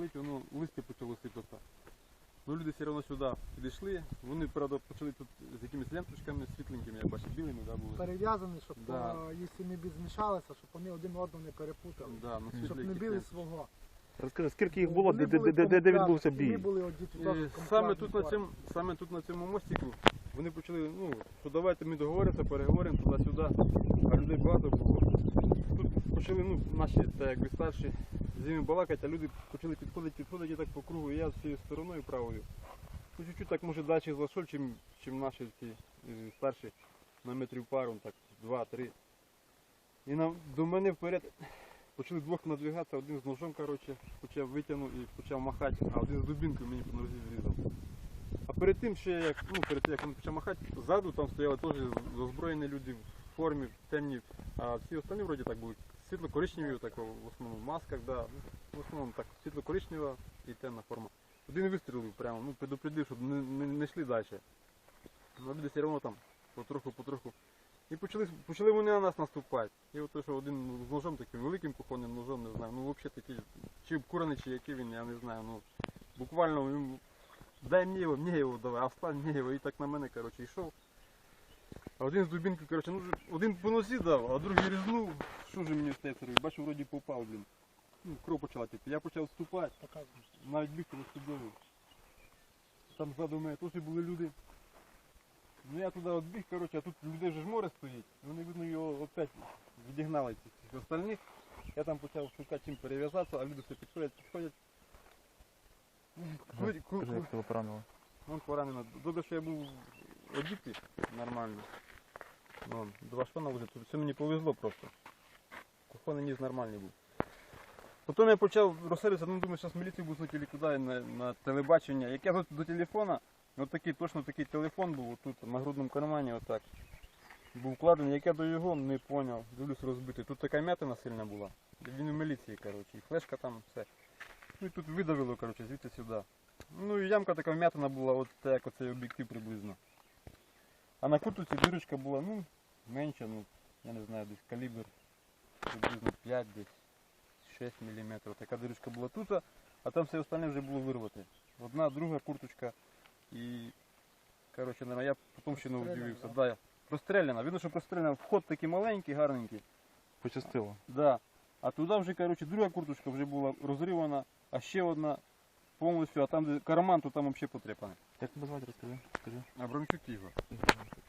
палити, воно листя почало сипатися. Ну люди все одно сюди підійшли. Вони, правда, почали тут з якимись ленточками світленькими, я бачив, білими, да, були. Перев'язані, щоб Да. якщо не змішалися, щоб вони один одного не перепутали. Да, ну, Щоб не якісь били свого. Розкажи, скільки їх було, де, де, були де, де, де відбувся бій? Ми були одіті І теж в саме тут на формі. цьому, саме тут на цьому мостику вони почали, ну, що давайте ми договоримося, переговоримо туди-сюди, а людей багато було. Тут почали, ну, наші, так якби старші, з ними балакати, а люди почали підходити, підходити так по кругу, і я з цією стороною правою. Ну, чуть-чуть так може далі зайшов, чим, чим наші ці е, старші на метрів пару, так, два-три. І нам, до мене вперед почали двох надвигатися, один з ножом, коротше, почав витягнув і почав махати, а один з дубінкою мені по нозі зрізав. А перед тим ще як, ну, перед тим, як він почав махати, ззаду там стояли теж озброєні люди в формі, темні, а всі останні вроді так були світло-коричневі, в основному масках, да. в основному так світло-коричнева і темна форма. Один вистрілив прямо, ну, предупредив, щоб не, не, не йшли далі. Ну, люди все одно там потроху-потроху. І почали, почали вони на нас наступати. І от те, що один з ножом таким великим кухонним ножом, не знаю, ну взагалі такий, чи обкурений, чи який він, я не знаю. Ну, буквально він, дай мені його, мені його давай, а встань мені його. І так на мене, коротше, йшов. А один з дубінки, коротше, ну, один по носі дав, а другий різнув. Що ж мені стається робити? Бачу, вроді попав, блін. Ну, кров почала текти. Я почав вступати, Показуєш. навіть бігти студою. Там ззаду мене теж були люди. Ну я туди відбіг, коротше, а тут людей вже ж море стоїть. Вони, видно, його опять відігнали цих остальних. Я там почав шукати чим перев'язатися, а люди все підходять, підходять. Ку- Скажи, як тебе поранило. Вон поранено. Добре, що я був одітий нормально. Вон, два шпана вже, все мені повезло просто. Кухонний ніс нормальний був. Потім я почав розселитися, ну думаю, зараз міліцію буду или куди на, на телебачення. Як я до телефона, от такий, точно такий телефон був тут на грудному кармані, отак. Був вкладений, як я до його не зрозумів, дивлюсь розбитий. Тут така м'ятина сильна була. Він у міліції, коротше, і флешка там, все. Ну і тут видавило, коротше, звідти сюди. Ну і ямка така вм'ятина була, от як оцей об'єктив приблизно. А на куртці дирочка була, ну, менша, ну, я не знаю, десь калібр приблизно 5 десь 6 мм. Така дирочка була тут, а там все остальне вже було вирвати. Одна, друга курточка і. Коротше, наверное, я потім ще не удивився. да? Да? Простреляна. Видно, що простреляна. Вход такий маленький, гарненький. Почастило. Да. А туди вже, коротше, друга курточка вже була розривана, а ще одна повністю, а там де карман, то там взагалі потрепаний. Як тебе звати, розкажи. Скажи. его. Ігор.